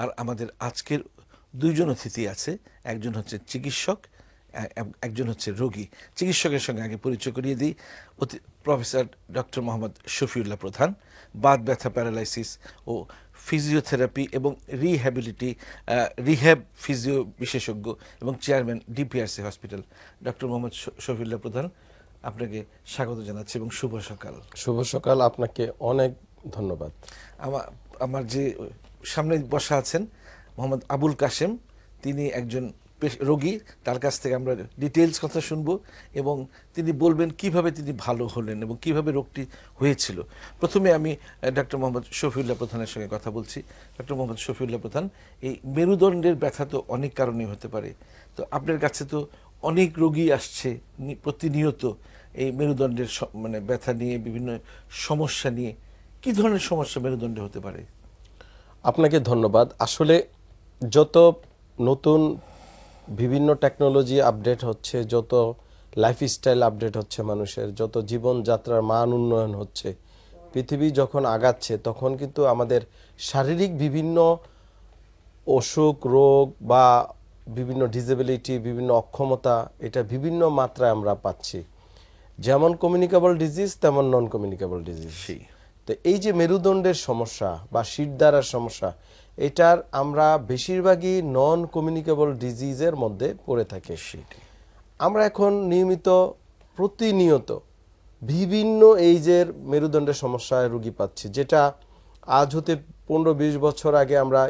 আর আমাদের আজকের দুইজন অতিথি আছে। একজন হচ্ছে চিকিৎসক একজন হচ্ছে রোগী। চিকিৎসকের সঙ্গে আগে পরিচয় করিয়ে দিই। অতি- প্রফেসর ডক্টর মোহাম্মদ শফিউল্লাহ প্রধান। বাত ব্যথা প্যারালাইসিস ও ফিজিওথেরাপি এবং রিহ্যাবিলিটি রিহ্যাব ফিজিও বিশেষজ্ঞ এবং chairman DPRC hospital. Doctor Mohammad Shafiullah প্রধান আপনাকে স্বাগত জানাচ্ছি এবং শুভ সকাল। শুভ সকাল আপনাকে অনেক ধন্যবাদ। আমার আমার যে সামনে বসা আছেন মোহাম্মদ আবুল কাশেম। তিনি একজন রোগী। তার কাছ থেকে আমরা ডিটেলস কথা শুনব এবং তিনি বলবেন কীভাবে তিনি ভালো হলেন এবং কীভাবে রোগটি হয়েছিল। প্রথমে আমি ডক্টর মোহাম্মদ শফিউল্লাহ প্রধানের সঙ্গে কথা বলছি। ডক্টর মোহাম্মদ শফিউল্লাহ প্রধান, এই মেরুদণ্ডের ব্যথা তো অনেক কারণেই হতে পারে। তো আপনার কাছে তো অনেক রোগী আসছে প্রতিনিয়ত এই মেরুদণ্ডের মানে ব্যথা নিয়ে, বিভিন্ন সমস্যা নিয়ে। কি ধরনের সমস্যা মেরুদণ্ডে হতে পারে? আপনাকে ধন্যবাদ। আসলে যত নতুন বিভিন্ন টেকনোলজি আপডেট হচ্ছে, যত লাইফস্টাইল আপডেট হচ্ছে মানুষের, যত জীবনযাত্রার মান উন্নয়ন হচ্ছে, পৃথিবী যখন আগাচ্ছে, তখন কিন্তু আমাদের শারীরিক বিভিন্ন অসুখ, রোগ বা বিভিন্ন ডিসেবিলিটি বিভিন্ন অক্ষমতা, এটা বিভিন্ন মাত্রায় আমরা পাচ্ছি। যেমন কমিউনিকেবল ডিজিজ তেমন নন কমিউনিকেবল ডিজিজ তো এই যে মেরুদণ্ডের সমস্যা বা দ্বারার সমস্যা এটার আমরা বেশিরভাগই নন কমিউনিকেবল ডিজিজের মধ্যে পড়ে থাকি। আমরা এখন নিয়মিত প্রতিনিয়ত বিভিন্ন এইজের মেরুদণ্ডের সমস্যায় রুগী পাচ্ছি যেটা আজ হতে পনেরো বিশ বছর আগে আমরা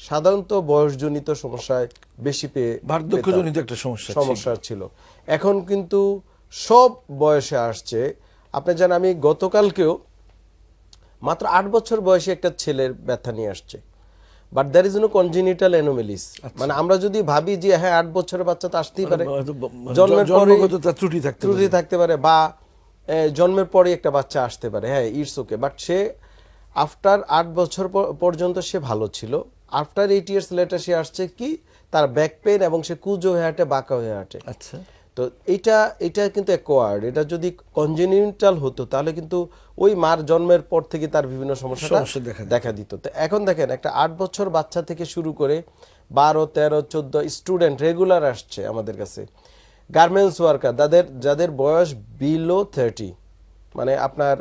সাধারণত বয়সজনিত সমস্যায় বেশি পেয়ে বার্ধক্যজনিত একটা সমস্যা সমস্যা ছিল। এখন কিন্তু সব বয়সে আসছে। আপনি জানেন আমি গতকালকেও মাত্র আট বছর বয়সে একটা ছেলের ব্যথা নিয়ে আসছে। But there is no congenital anomalies মানে আমরা যদি ভাবি যে হ্যাঁ আট বছরের বাচ্চা তো আসতেই পারে। জন্মের পরে ত্রুটি থাকতে ত্রুটি থাকতে পারে বা জন্মের পরে একটা বাচ্চা আসতে পারে। হ্যাঁ ইটস ওকে বাট সে আফটার আট বছর পর্যন্ত সে ভালো ছিল। আফটার এইট ইয়ার্স লেটার সে আসছে কি? তার ব্যাক পেন এবং সে কুজো হয়ে হাঁটে বাঁকা হয়ে হাঁটে। আচ্ছা। তো এটা এটা কিন্তু অ্যাকোয়ার্ড এটা যদি কনজেনিটাল হতো তাহলে কিন্তু ওই মার জন্মের পর থেকে তার বিভিন্ন সমস্যা দেখা দিত। তো এখন দেখেন একটা আট বছর বাচ্চা থেকে শুরু করে বারো তেরো চোদ্দ স্টুডেন্ট রেগুলার আসছে আমাদের কাছে। গার্মেন্টস ওয়ার্কার যাদের যাদের বয়স বিলো থার্টি মানে আপনার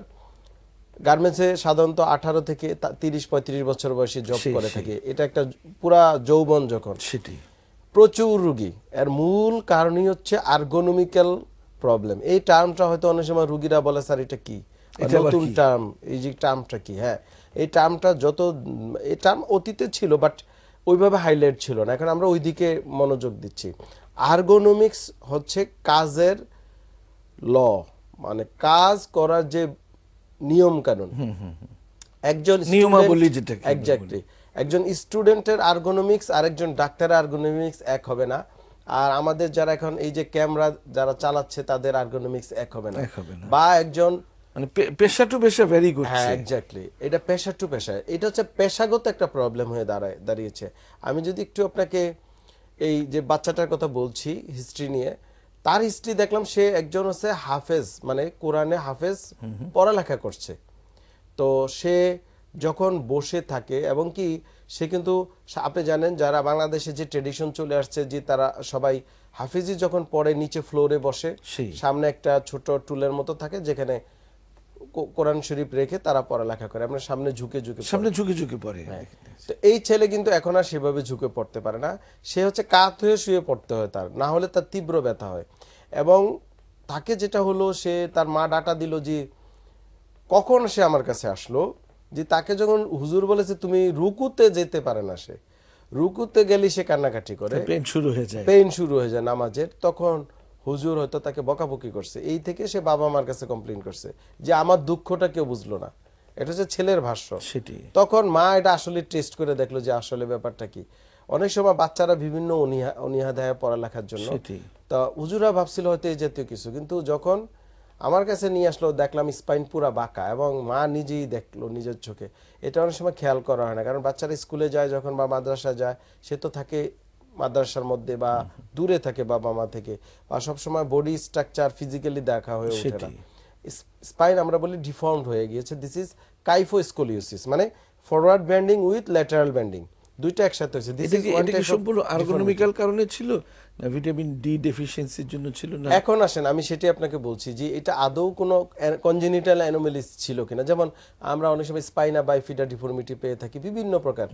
গার্মেন্টসে সাধারণত আঠারো থেকে তিরিশ পঁয়ত্রিশ বছর বয়সে জব করে থাকে। এটা একটা পুরা যৌবন যখন। সেটাই। প্রচুর রুগী। এর মূল কারণই হচ্ছে আর্গোনমিক্যাল প্রবলেম এই টার্মটা হয়তো অনেক সময় রুগীরা বলে স্যার এটা কি? নতুন টার্ম এই যে টার্মটা কি? হ্যাঁ এই টার্মটা যত এই টার্ম অতীতে ছিল বাট ওইভাবে হাইলাইট ছিল না। এখন আমরা ওইদিকে মনোযোগ দিচ্ছি। আর্গোনমিক্স হচ্ছে কাজের ল মানে কাজ করার যে নিয়ম কানুন একজন নিয়মাবলী যেটা এক্স্যাক্টলি একজন স্টুডেন্টের আর্গোনমিক্স আর একজন ডাক্তারের আর্গোনমিক্স এক হবে না। আর আমাদের যারা এখন এই যে ক্যামেরা যারা চালাচ্ছে তাদের আর্গোনমিক্স এক হবে না। এক হবে বা একজন মানে পেশা টু পেশা ভ্যারি হ্যাঁ করছে এক্স্যাক্টলি এটা পেশা টু পেশা। এটা হচ্ছে পেশাগত একটা প্রবলেম হয়ে দাঁড়ায় দাঁড়িয়েছে। আমি যদি একটু আপনাকে এই যে বাচ্চাটার কথা বলছি হিস্ট্রি নিয়ে তার হিস্ট্রি দেখলাম সে একজন হচ্ছে হাফেজ মানে কোরআনে হাফেজ পড়ালেখা করছে। তো সে যখন বসে থাকে এবং কি সে কিন্তু আপনি জানেন যারা বাংলাদেশে যে ট্রেডিশন চলে আসছে যে তারা সবাই হাফিজি যখন পড়ে নিচে ফ্লোরে বসে। সামনে একটা ছোট টুলের মতো থাকে যেখানে কোরআন শরীফ রেখে তারা পড়ালেখা করে। আমরা সামনে ঝুঁকে ঝুঁকে। সামনে ঝুঁকে ঝুঁকে পড়ে। তো এই ছেলে কিন্তু এখন আর সেভাবে ঝুঁকে পড়তে পারে না। সে হচ্ছে কাত হয়ে শুয়ে পড়তে হয় তার না হলে তার তীব্র ব্যথা হয়। এবং তাকে যেটা হলো সে তার মা ডাটা দিল যে কখন সে আমার কাছে আসলো? যে তাকে যখন হুজুর বলেছে তুমি রুকুতে যেতে পারে না সে। রুকুতে গেলে সে কান্নাকাটি করে। পেন শুরু হয়ে যায়। পেইন শুরু হয়ে যায় নামাজের। তখন হুজুর হয়তো তাকে বকাবকি করছে। এই থেকে সে বাবা মার কাছে কমপ্লেন করছে যে আমার দুঃখটা কেউ বুঝলো না। এটা হচ্ছে ছেলের ভাষ্য। সেটি তখন মা এটা আসলে টেস্ট করে দেখল যে আসলে ব্যাপারটা কি? অনেক সময় বাচ্চারা বিভিন্ন অনীহা অনীহাদায় পড়ালেখার জন্য তা হুজুরা ভাবছিল হয়তো এই জাতীয় কিছু। কিন্তু যখন আমার কাছে নিয়ে আসলো দেখলাম স্পাইন পুরা বাঁকা এবং মা নিজেই দেখল নিজের চোখে। এটা অনেক সময় খেয়াল করা হয় না কারণ বাচ্চারা স্কুলে যায় যখন বা মাদ্রাসা যায় সে তো থাকে মাদ্রাসার মধ্যে বা দূরে থাকে বাবা মা থেকে বা সবসময় বডি স্ট্রাকচার ফিজিক্যালি দেখা হয়ে ওঠে না। স্পাইন আমরা বলি ডিফর্মড হয়ে গিয়েছে। দিস ইজ কাইফোস্কোলিওসিস মানে forward bending with lateral bending দুইটা একসাথে হয়েছে। কি one এটা কি সম্পূর্ণ. আর্গোনমিক্যাল কারণে ছিল? না ভিটামিন ডি ডেফিসিয়েন্সির জন্য ছিল না? এখন আসেন আমি সেটাই আপনাকে বলছি যে এটা আদৌ কোনো কনজেনিটাল অ্যানোমেলিস ছিল কিনা? যেমন আমরা অনেক সময় স্পাইনা বাইফিডা ডিফর্মিটি পেয়ে থাকি বিভিন্ন প্রকার।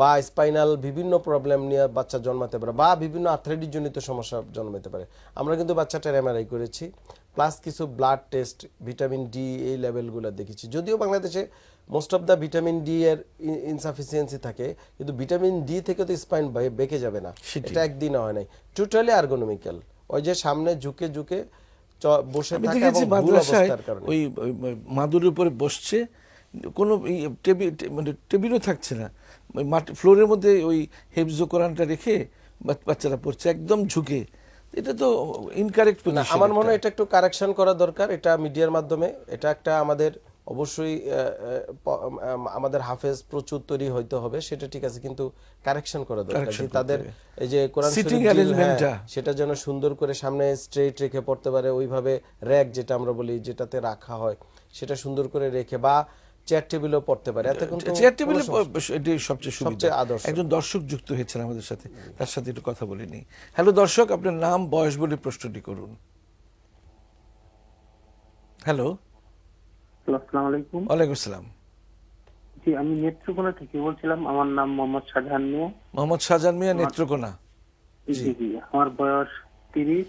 বা স্পাইনাল বিভিন্ন প্রবলেম নিয়ে বাচ্চা জন্মাতে পারে বা বিভিন্ন আর্থ্রাইটিস জনিত সমস্যা জন্মাতে পারে। আমরা কিন্তু বাচ্চাটার এমআরআই করেছি প্লাস কিছু ব্লাড টেস্ট ভিটামিন ডি এই লেভেলগুলো দেখেছি। যদিও বাংলাদেশে most of the vitamin D এর ইনসাফিসিয়েন্সি থাকে কিন্তু ভিটামিন ডি থেকে তো স্পাইন বেঁকে যাবে না। এটা একদিনে হয় নাই। টোটালি আর্গোনমিক্যাল ওই যে সামনে ঝুঁকে ঝুঁকে বসে থাকা এবং ভুল অবস্থার কারণে। ওই মাদুরের উপরে বসছে কোনো মানে টেবিলও থাকছে না। মাটি ফ্লোরের মধ্যে ওই হেফজো কোরআনটা রেখে বাচ- বাচ্চারা পড়ছে একদম ঝুঁকে। এটা তো ইনকারেক্ট না আমার মনে হয় এটা একটু কারেকশন করা দরকার এটা মিডিয়ার মাধ্যমে। এটা একটা আমাদের অবশ্যই আমাদের হাফেজ প্রচুর তৈরি হইতে হবে সেটা ঠিক আছে কিন্তু কারেকশন করা দরকার তাদের এই যে কোরআন হ্যাঁ। সেটা যেন সুন্দর করে সামনে স্ট্রেট রেখে পড়তে পারে ওইভাবে র্যাক যেটা আমরা বলি যেটাতে রাখা হয় সেটা সুন্দর করে রেখে বা চেয়ার টেবিলও পড়তে পারে। এতে কিন্তু চেয়ার টেবিলে এটি সবচেয়ে সুবিধা। আদর্শ। একজন দর্শক যুক্ত হয়েছেন আমাদের সাথে তার সাথে একটু কথা বলে নিই। হ্যালো দর্শক আপনার নাম বয়স বলে প্রশ্নটি করুন। হ্যালো আলাইকুম ওয়ালাইকুম আসসালাম জি আমি নেত্রকোনা থেকে বলছিলাম আমার নাম মোহাম্মদ শাহজাহান মিয়া। মোহাম্মদ শাহজাহান মিয়া নেত্রকোনা। জি জি। আমার বয়স তিরিশ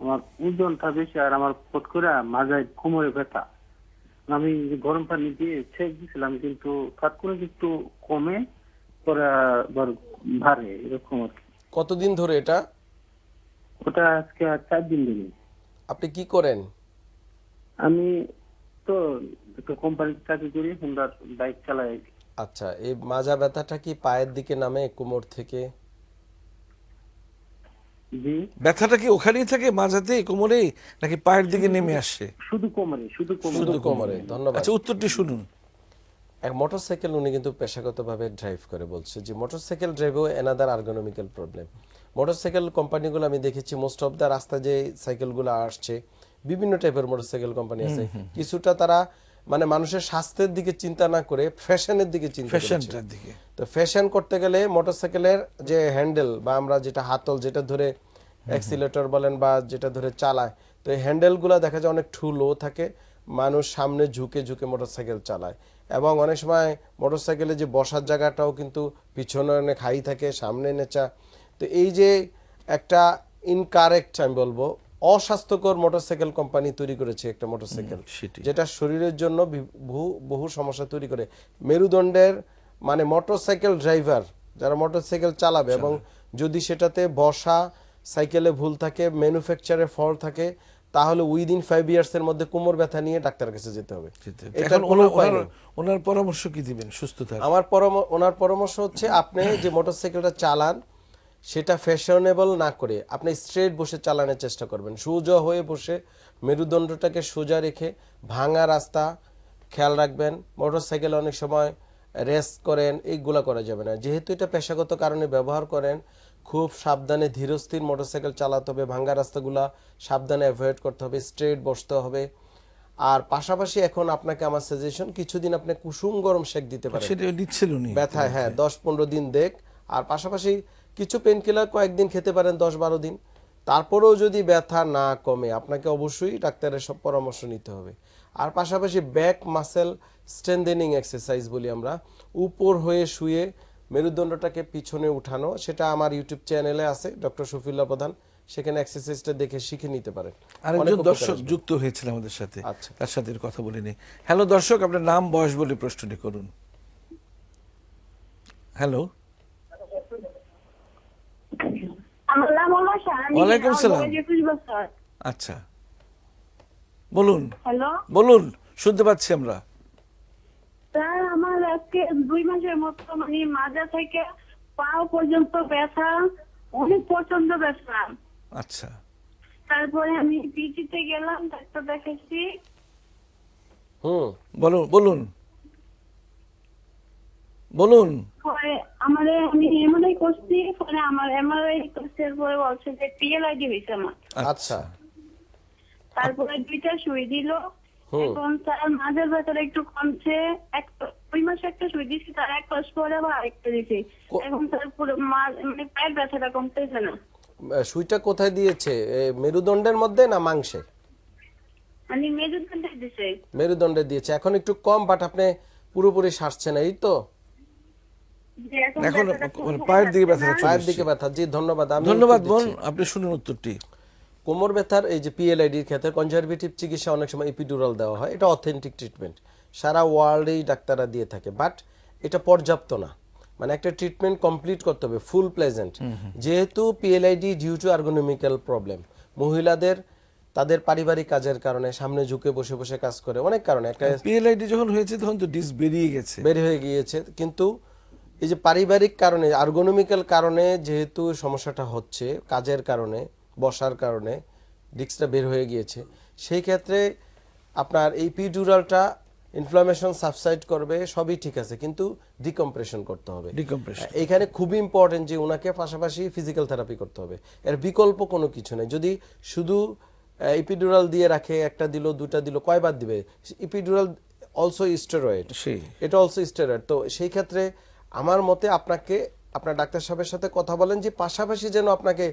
আমার ওজনটা বেশি আর আমার ফট করে মাজায় কোমরে ব্যথা। আমি গরম পানি দিয়ে ছেক দিছিলাম কিন্তু করে একটু কমে পরে আবার ভারে এরকম আর কি। কতদিন ধরে এটা? ওটা আজকে চার দিন ধরে। আপনি কি করেন? আমি তো একটা কোম্পানিতে চাকরি করি হুন্ডার বাইক চালাই আচ্ছা এই মাজা ব্যথাটা কি পায়ের দিকে নামে কোমর থেকে? জি। ব্যথাটা কি ওখানেই থাকে মাঝাতে কোমরে নাকি পায়ের দিকে নেমে আসে? শুধু কোমরে শুধু কোমরে। শুধু কোমরে। ধন্যবাদ। আচ্ছা উত্তরটি শুনুন। এক মোটরসাইকেল উনি কিন্তু পেশাগতভাবে ড্রাইভ করে বলছে যে মোটরসাইকেল ড্রাইভও এনাদার আর্গোনমিক্যাল প্রবলেম মোটরসাইকেল কোম্পানিগুলো আমি দেখেছি মোস্ট অফ দ্য রাস্তা যে সাইকেলগুলো আসছে বিভিন্ন টাইপের মোটরসাইকেল কোম্পানি আছে। কিছুটা তারা মানে মানুষের স্বাস্থ্যের দিকে চিন্তা না করে ফ্যাশনের দিকে চিন্তা ফ্যাশনটার দিকে। তো ফ্যাশন করতে গেলে মোটরসাইকেলের যে হ্যান্ডেল বা আমরা যেটা হাতল যেটা ধরে অ্যাক্সিলেটর বলেন বা যেটা ধরে চালায় তো এই হ্যান্ডেলগুলো দেখা যায় অনেক টু লো থাকে। মানুষ সামনে ঝুঁকে ঝুঁকে মোটরসাইকেল চালায় এবং অনেক সময় মোটরসাইকেলে যে বসার জায়গাটাও কিন্তু পিছনে অনেক হাই থাকে সামনে নেচা। তো এই যে একটা ইনকারেক্ট আমি বলব অস্বাস্থ্যকর মোটরসাইকেল কোম্পানি তৈরি করেছে একটা মোটরসাইকেল। যেটা শরীরের জন্য বহু বহু সমস্যা তৈরি করে। মেরুদণ্ডের মানে মোটরসাইকেল ড্রাইভার যারা মোটরসাইকেল চালাবে এবং যদি সেটাতে বসা সাইকেলে ভুল থাকে ম্যানুফ্যাকচারে ফল থাকে তাহলে উইদিন ফাইভ ইয়ার্স এর মধ্যে কোমর ব্যথা নিয়ে ডাক্তারের কাছে যেতে হবে। কোনো ওনার- পরামর্শ কি দিবেন? সুস্থ থাক। আমার পরাম- ওনার পরামর্শ হচ্ছে আপনি যে মোটরসাইকেলটা চালান সেটা ফ্যাশনেবল না করে আপনি স্ট্রেট বসে চালানোর চেষ্টা করবেন। সোজা হয়ে বসে মেরুদণ্ডটাকে সোজা রেখে ভাঙা রাস্তা খেয়াল রাখবেন। মোটরসাইকেল অনেক সময় রেস করেন এইগুলা করা যাবে না। যেহেতু এটা পেশাগত কারণে ব্যবহার করেন খুব সাবধানে ধীরস্থির মোটরসাইকেল চালাতে হবে ভাঙ্গা রাস্তাগুলা সাবধানে অ্যাভয়েড করতে হবে স্ট্রেট বসতে হবে। আর পাশাপাশি এখন আপনাকে আমার সাজেশন কিছুদিন আপনি কুসুম গরম শেক দিতে পারেন। ব্যথায় হ্যাঁ দশ পনেরো দিন দেখ। আর পাশাপাশি কিছু পেন কিলার কয়েকদিন খেতে পারেন দশ বারো দিন। তারপরেও যদি ব্যথা না কমে আপনাকে অবশ্যই ডাক্তারের সব পরামর্শ নিতে হবে। আর পাশাপাশি ব্যাক মাসেল স্ট্রেন্দেনিং এক্সারসাইজ বলি আমরা। উপর হয়ে শুয়ে মেরুদণ্ডটাকে পিছনে উঠানো সেটা আমার ইউটিউব চ্যানেলে আছে ডক্টর শফিউল্লাহ প্রধান। সেখানে এক্সারসাইজটা দেখে শিখে নিতে পারেন। অনেক আরেকজন দর্শক যুক্ত হয়েছিল আমাদের সাথে। আচ্ছা। তার সাথে কথা বলে নিই হ্যালো দর্শক আপনার নাম বয়স বলে প্রশ্নটি করুন। হ্যালো। আমার নাম হলো ওয়ালাইকুম সালাম। বছর। আচ্ছা। বলুন। হ্যালো? বলুন শুনতে পাচ্ছি আমরা। স্যার আমার আজকে দুই মাসের মতো মানে মাজা থেকে পাও পর্যন্ত ব্যথা অনেক প্রচণ্ড ব্যথা। আচ্ছা। তারপরে আমি পিজিতে গেলাম ডাক্তার দেখাচ্ছি। হুম। বলুন বলুন। বলুন। পরে আমার আমি এমআরআই করছি পরে আমার এমআরআই করছে পরে বলছে যে পিএলআইডি হয়েছে আমার। আচ্ছা। তারপরে দুইটা সুই দিল। এখন স্যার মাঝের ভেতরে একটু কমছে এক দুই মাস একটা সুই দিছি তার এক মাস পরে আবার আরেকটা দিছি এখন তার পুরো মানে পায়ের ব্যথাটা কমতেছে না। সুইটা কোথায় দিয়েছে? মেরুদণ্ডের মধ্যে না মাংসে মানে মেরুদণ্ডে দিছে। মেরুদণ্ডে দিয়েছে। এখন একটু কম বাট আপনি পুরোপুরি সারছে না এই তো? এখন পায়ের দিকে। চলে পায়ের দিকে ব্যথা জি ধন্যবাদ আমি ধন্যবাদ বোন আপনি শুনুন উত্তরটি। কোমর ব্যথার এই যে পিএলআইডির ক্ষেত্রে কনজারভেটিভ চিকিৎসা অনেক সময় এপিডুরাল দেওয়া হয়। এটা অথেন্টিক ট্রিটমেন্ট সারা ওয়ার্ল্ডেই ডাক্তাররা দিয়ে থাকে। বাট এটা পর্যাপ্ত না। মানে একটা ট্রিটমেন্ট কমপ্লিট করতে হবে ফুল প্লেজেন্ট যেহেতু PLID due to ergonomical problem মহিলাদের তাদের পারিবারিক কাজের কারণে সামনে ঝুঁকে বসে বসে কাজ করে। অনেক কারণে একটা পিএলআইডি যখন হয়েছে তখন তো ডিস বেরিয়ে গেছে। বের হয়ে গিয়েছে। কিন্তু এই যে পারিবারিক কারণে আর্গোনমিক্যাল কারণে যেহেতু সমস্যাটা হচ্ছে কাজের কারণে বসার কারণে ডিস্কটা বের হয়ে গিয়েছে সেই ক্ষেত্রে আপনার এই পিডুরালটা ইনফ্লামেশন সাবসাইড করবে সবই ঠিক আছে কিন্তু ডিকম্প্রেশন করতে হবে। Decompression। এখানে খুবই ইম্পর্টেন্ট যে ওনাকে পাশাপাশি ফিজিক্যাল থেরাপি করতে হবে। এর বিকল্প কোনো কিছু নেই। যদি শুধু ইপিডুরাল দিয়ে রাখে একটা দিল দুটা দিল কয়বার দিবে? ইপিডুরাল অলসো স্টেরয়েড এটা অলসো স্টেরয়েড তো সেই ক্ষেত্রে আমার মতে আপনাকে, আপনার ডাক্তার সাহেবের সাথে কথা বলেন যে পাশাপাশি যেন আপনাকে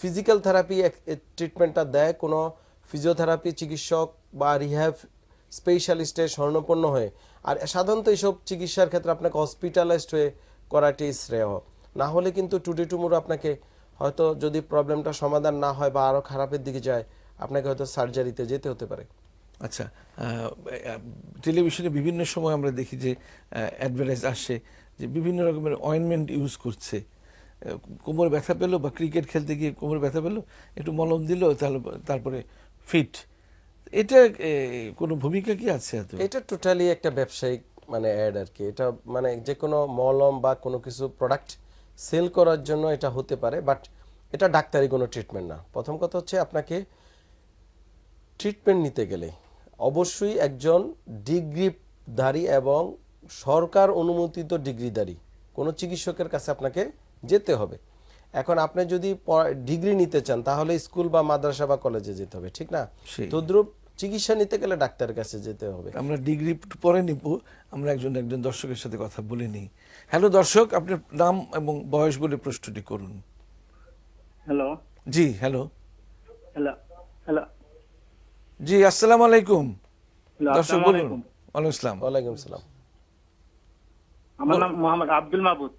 ফিজিক্যাল থেরাপি ট্রিটমেন্টটা দেয়, কোনো ফিজিওথেরাপি চিকিৎসক বা রিহ্যাব স্পেশালিস্টের স্বর্ণপন্ন হয়ে। আর সাধারণত এইসব চিকিৎসার ক্ষেত্রে আপনাকে হসপিটালাইজড হয়ে করাটি শ্রেয়। না হলে কিন্তু টুডে টুমুর আপনাকে হয়তো যদি প্রবলেমটা সমাধান না হয় বা আরও খারাপের দিকে যায়, আপনাকে হয়তো সার্জারিতে যেতে হতে পারে। আচ্ছা টেলিভিশনে বিভিন্ন সময় আমরা দেখি যে অ্যাডভার্টাইজ আসে যে বিভিন্ন রকমের অয়েনমেন্ট ইউজ করছে। কোমর ব্যথা পেল বা ক্রিকেট খেলতে গিয়ে কোমর ব্যথা পেল, একটু মলম দিল, তাহলে তারপরে ফিট এটা কোনো ভূমিকা কি আছে এটা টোটালি একটা ব্যবসায়িক মানে অ্যাড আর কি এটা মানে যে কোনো মলম বা কোনো কিছু প্রোডাক্ট সেল করার জন্য এটা হতে পারে বাট এটা ডাক্তারি কোনো ট্রিটমেন্ট না। প্রথম কথা হচ্ছে আপনাকে ট্রিটমেন্ট নিতে গেলে অবশ্যই একজন ডিগ্রিধারী এবং সরকার অনুমোদিত ডিগ্রিধারী কোনো চিকিৎসকের কাছে আপনাকে যেতে হবে। এখন আপনি যদি ডিগ্রি নিতে চান তাহলে স্কুল বা মাদ্রাসা বা কলেজে যেতে হবে ঠিক না? তদ্রুপ চিকিৎসা নিতে গেলে ডাক্তারের কাছে যেতে হবে। আমরা ডিগ্রি পরে নিব আমরা একজন একজন দর্শকের সাথে কথা বলে নিই। হ্যালো দর্শক আপনার নাম এবং বয়স বলে প্রশ্নটি করুন। হ্যালো। জি হ্যালো। Hello hello. জি আসসালামু আলাইকুম। দর্শক আসসালামু বলুন। আলাইকুম। ওয়ালাইকুম আসসালাম। ওয়ালাইকুম সালাম আমার নাম মোহাম্মদ আব্দুল মাহবুদ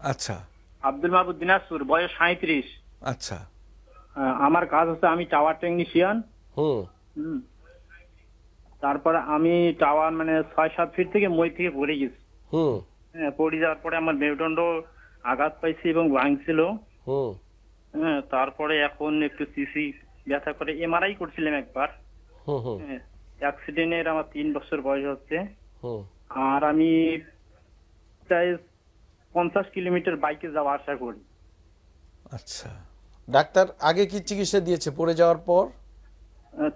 আচ্ছা। আব্দুল মাহবুদ দিনাজপুর বয়স সাঁত্রিশ আচ্ছা। আমার কাজ হচ্ছে আমি টাওয়ার টেকনিশিয়ান হুম। তারপরে আমি টাওয়ার মানে ছয় সাত ফিট থেকে মই থেকে পড়ে গেছি। হুম। হ্যাঁ পড়ে যাওয়ার পরে আমার মেরুদণ্ড আঘাত পাইছি এবং ভাঙছিল। হুম। হ্যাঁ তারপরে এখন একটু সিসি ব্যথা করে এমআরআই করছিলাম একবার। হুম অ্যাক্সিডেন্টের আমার তিন বছর বয়স হচ্ছে। আর আমি প্রায় পঞ্চাশ কিলোমিটার বাইকে যাওয়া আসা করি। আচ্ছা। ডাক্তার আগে কি চিকিৎসা দিয়েছে? পড়ে যাওয়ার পর?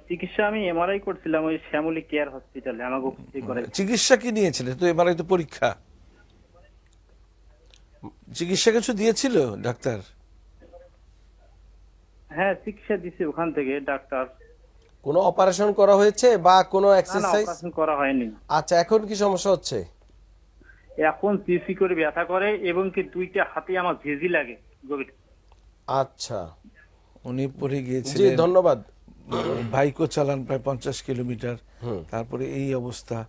চিকিৎসা আমি এমআরআই করছিলাম ওই শ্যামলী কেয়ার হসপিটালে আমাকে করে চিকিৎসা কি নিয়েছিলেন তো এবারে তো পরীক্ষা। চিকিৎসা কিছু দিয়েছিল ডাক্তার? হ্যাঁ চিকিৎসা দিছি ওখান থেকে ডাক্তার। কোনো অপারেশন করা হয়েছে বা কোনো এক্সারসাইজ করা হয়নি। আচ্ছা এখন কি সমস্যা হচ্ছে? এখন সিসি করে ব্যথা করে এবং কি দুইটা হাতে আমার ভেজি লাগে গভীর। আচ্ছা। উনি পড়ে জি গিয়েছিলেন। ধন্যবাদ। বাইকও চালান প্রায় পঞ্চাশ কিলোমিটার। তারপরে এই অবস্থা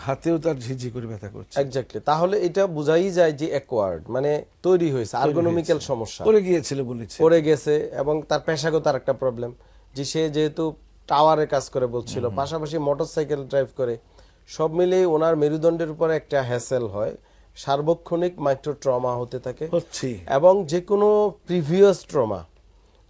হাতেও তার ঝিঝি করে ব্যথা করছে। এক্স্যাক্টলি তাহলে এটা বোঝাই যায় যে অ্যাকোয়ার্ড মানে তৈরি হয়েছে আর্গোনমিক্যাল সমস্যা। পড়ে গিয়েছিল বলেছে। পড়ে গেছে এবং তার পেশাগত আর একটা প্রবলেম যে সে যেহেতু টাওয়ারে কাজ করে বলছিল পাশাপাশি মোটরসাইকেল ড্রাইভ করে সব মিলিয়ে ওনার মেরুদণ্ডের উপর একটা হ্যাসেল হয়। সার্বক্ষণিক মাইক্রো ট্রমা হতে থাকে। এবং যে কোনো প্রিভিয়াস ট্রমা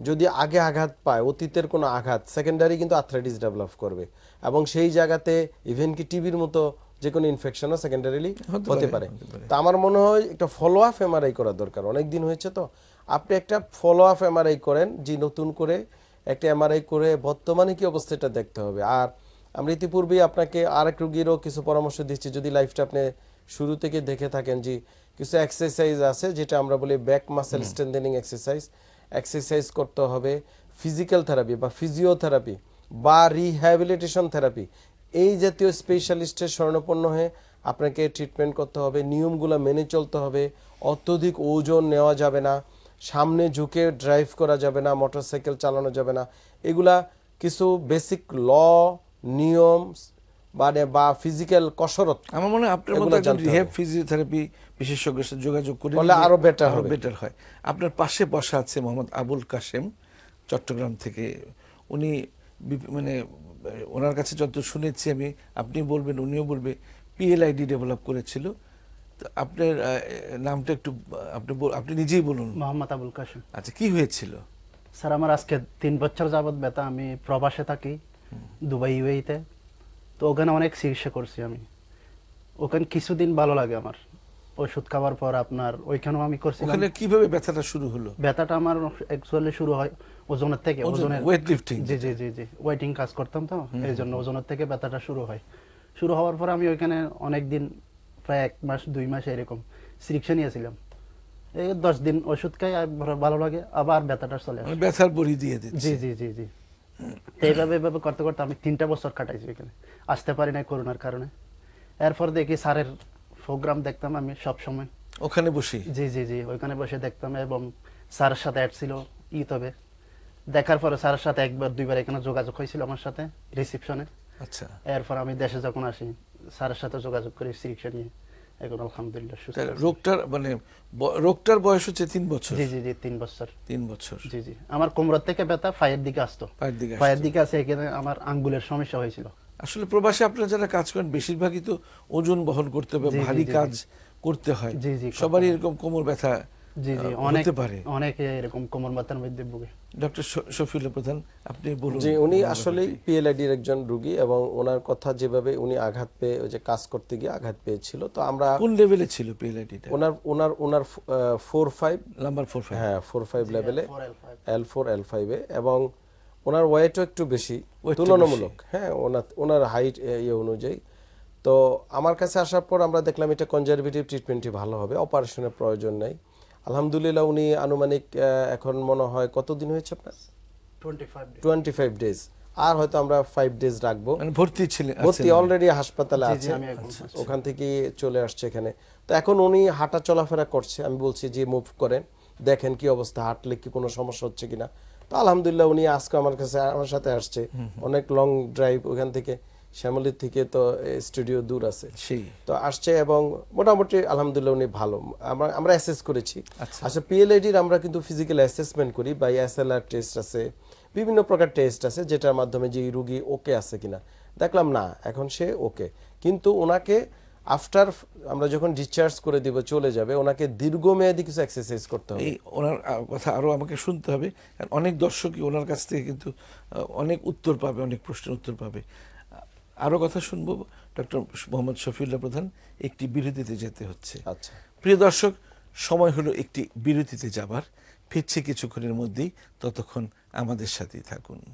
যদি আগে আঘাত পায় অতীতের কোনো আঘাত সেকেন্ডারি কিন্তু আথরাইটিস ডেভেলপ করবে। এবং সেই জায়গাতে ইভেন কি টিবির মতো যে কোনো ইনফেকশনও সেকেন্ডারিলি হতে পারে। তো আমার মনে হয় একটা ফলো আপ এমআরআই করা দরকার। অনেক দিন হয়েছে তো। আপনি একটা ফলো আপ এমআরআই করেন যে নতুন করে একটা এমআরআই করে বর্তমানে কি অবস্থাটা দেখতে হবে। আর আমরা ইতিপূর্বেই আপনাকে আর এক রুগীরও কিছু পরামর্শ দিচ্ছি। যদি লাইফটা আপনি শুরু থেকে দেখে থাকেন যে কিছু এক্সারসাইজ আছে যেটা আমরা বলি back muscle strengthening exercise exercise করতে হবে ফিজিক্যাল থেরাপি বা ফিজিওথেরাপি বা রিহ্যাবিলিটেশন থেরাপি এই জাতীয় স্পেশালিস্টের স্বর্ণপন্ন হয়ে আপনাকে ট্রিটমেন্ট করতে হবে। নিয়মগুলো মেনে চলতে হবে। অত্যধিক ওজন নেওয়া যাবে না। সামনে ঝুঁকে ড্রাইভ করা যাবে না। মোটরসাইকেল চালানো যাবে না। এগুলা কিছু বেসিক ল নিয়ম মানে বা ফিজিক্যাল কসরত আমার মনে হয় আপনার মতো একজন রিহ্যাব ফিজিওথেরাপি বিশেষজ্ঞের সাথে যোগাযোগ করে নিলে আরও better হবে। বেটার হয়। আপনার পাশে বসা আছে মোহাম্মদ আবুল কাশেম চট্টগ্রাম থেকে। উনি মানে ওনার কাছে যত শুনেছি আমি আপনি বলবেন উনিও বলবে পিএলআইডি ডেভেলপ করেছিল। তো আপনার নামটা একটু আপনি বল- আপনি নিজেই বলুন। মোহাম্মদ আবুল কাশিম। আচ্ছা কি হয়েছিল? স্যার আমার আজকে তিন বছর যাবত ব্যথা আমি প্রবাসে থাকি। দুবাই ইউএইতে। তো ওখানে অনেক চিকিৎসা করছি আমি। ওখানে কিছুদিন ভালো লাগে আমার। ওষুধ খাওয়ার পর আপনার ওইখানেও আমি করছিলাম। ওখানে কীভাবে ব্যথাটা শুরু হলো? ব্যথাটা আমার অ্যাকচুয়ালি শুরু হয় ওজনের থেকে ওজনের weight lifting জি জি জি জি ওয়েটিং কাজ করতাম তো এই জন্য ওজনের থেকে ব্যথাটা শুরু হয়। শুরু হওয়ার পর আমি ওইখানে অনেক দিন প্রায় এক মাস দুই মাস এরকম চিকিৎসা নিয়েছিলাম। এই দশ দিন ওষুধ খাই আর ভালো লাগে আবার ব্যথাটা চলে আসে। মানে ব্যথার বড়ি দিয়ে দিচ্ছে। জি জি জি জি। তো এইভাবে এইভাবে করতে করতে আমি তিনটা বছর কাটাইছি এখানে। আসতে পারি না করোনার কারণে। এরপর দেখি স্যারের প্রোগ্রাম দেখতাম আমি সব সময় ওখানে বসে? জি জি জি ওইখানে বসে দেখতাম এবং স্যারের সাথে অ্যাড ছিল ইউটিউবে দেখার পরে স্যারের সাথে একবার দুইবার এখানে যোগাযোগ হয়েছিল আমার সাথে রিসিপশনে আচ্ছা। এরপর আমি দেশে যখন আসি স্যারের সাথে যোগাযোগ করি চিকিৎসা নিয়ে। এখন আলহামদুলিল্লাহ সুস্থ রোগটার মানে রোগটার বয়স হচ্ছে তিন বছর? জি জি জি তিন বছর। তিন বছর। জি জি। আমার কোমরের থেকে ব্যথা পায়ের দিকে আসতো। পায়ের দিকে পায়ের দিকে আসে এখানে আমার আঙ্গুলের সমস্যা হয়েছিল। আসলে প্রবাসে আপনারা যারা কাজ করেন বেশিরভাগই তো ওজন বহন করতে হবে ভারী কাজ করতে হয়। জি, জি, সবারই এরকম কোমর ব্যথা জি জি অনেক পারে। অনেকে এরকম কোমর ব্যথার মধ্যে ভুগে। ডক্টর প্রধান আপনি বলুন। জি উনি। পিএলআইডির একজন রুগী এবং ওনার কথা যেভাবে উনি আঘাত পেয়ে ওই যে কাজ করতে গিয়ে আঘাত পেয়েছিল তো আমরা কোন লেভেলে ছিল পিএলআইডিটা ওনার ওনার ওনার four five number four five হ্যাঁ ফোর ফাইভ লেভেলে L4, L5 L four L ফাইভে এবং ওনার ওয়েটও একটু বেশি তুলনামূলক। হ্যাঁ ওনার ওনার হাইট ইয়ে অনুযায়ী। তো আমার কাছে আসার পর আমরা দেখলাম এটা কনজারভেটিভ ট্রিটমেন্টই ভালো হবে অপারেশনের প্রয়োজন নেই। আলহামদুলিল্লাহ উনি আনুমানিক এখন মনে হয় কতদিন হয়েছে আপনার? 25 টোয়েন্টি ফাইভ ডেজ আর হয়তো আমরা ফাইভ ডেজ রাখব। মানে ভর্তি ছিলেন ভর্তি অলরেডি হাসপাতালে জি, জি, আছে। ওখান থেকে চলে আসছে এখানে। তো এখন উনি হাঁটা চলাফেরা করছে। আমি বলছি যে মুভ করেন। দেখেন কি অবস্থা। হাঁটলে কি কোনো সমস্যা হচ্ছে কিনা? তো আলহামদুলিল্লাহ উনি আজকে আমার কাছে আমার সাথে আসছে। অনেক লং ড্রাইভ ওখান থেকে। শ্যামলির থেকে তো স্টুডিও দূর আছে। তো আসছে এবং মোটামুটি আলহামদুলিল্লাহ উনি ভালো। আমরা আমরা অ্যাসেস করেছি। আচ্ছা। পিএলআইডির আমরা কিন্তু ফিজিক্যাল অ্যাসেসমেন্ট করি বা এসএলআর টেস্ট আছে বিভিন্ন প্রকার টেস্ট আছে যেটার মাধ্যমে যে রুগী ওকে আছে কিনা। দেখলাম না এখন সে ওকে কিন্তু ওনাকে আফটার আমরা যখন ডিসচার্জ করে দিব চলে যাবে ওনাকে দীর্ঘমেয়াদী কিছু এক্সারসাইজ করতে হবে। এই ওনার কথা আরও আমাকে শুনতে হবে। কারণ অনেক দর্শকই ওনার কাছ থেকে কিন্তু অনেক উত্তর পাবে অনেক প্রশ্নের উত্তর পাবে। আরও কথা শুনব। ডক্টর মোহাম্মদ শফিউল্লাহ প্রধান একটি বিরতিতে যেতে হচ্ছে। আচ্ছা। প্রিয় দর্শক সময় হলো একটি বিরতিতে যাবার। ফিরছে কিছুক্ষণের মধ্যেই ততক্ষণ আমাদের সাথেই থাকুন।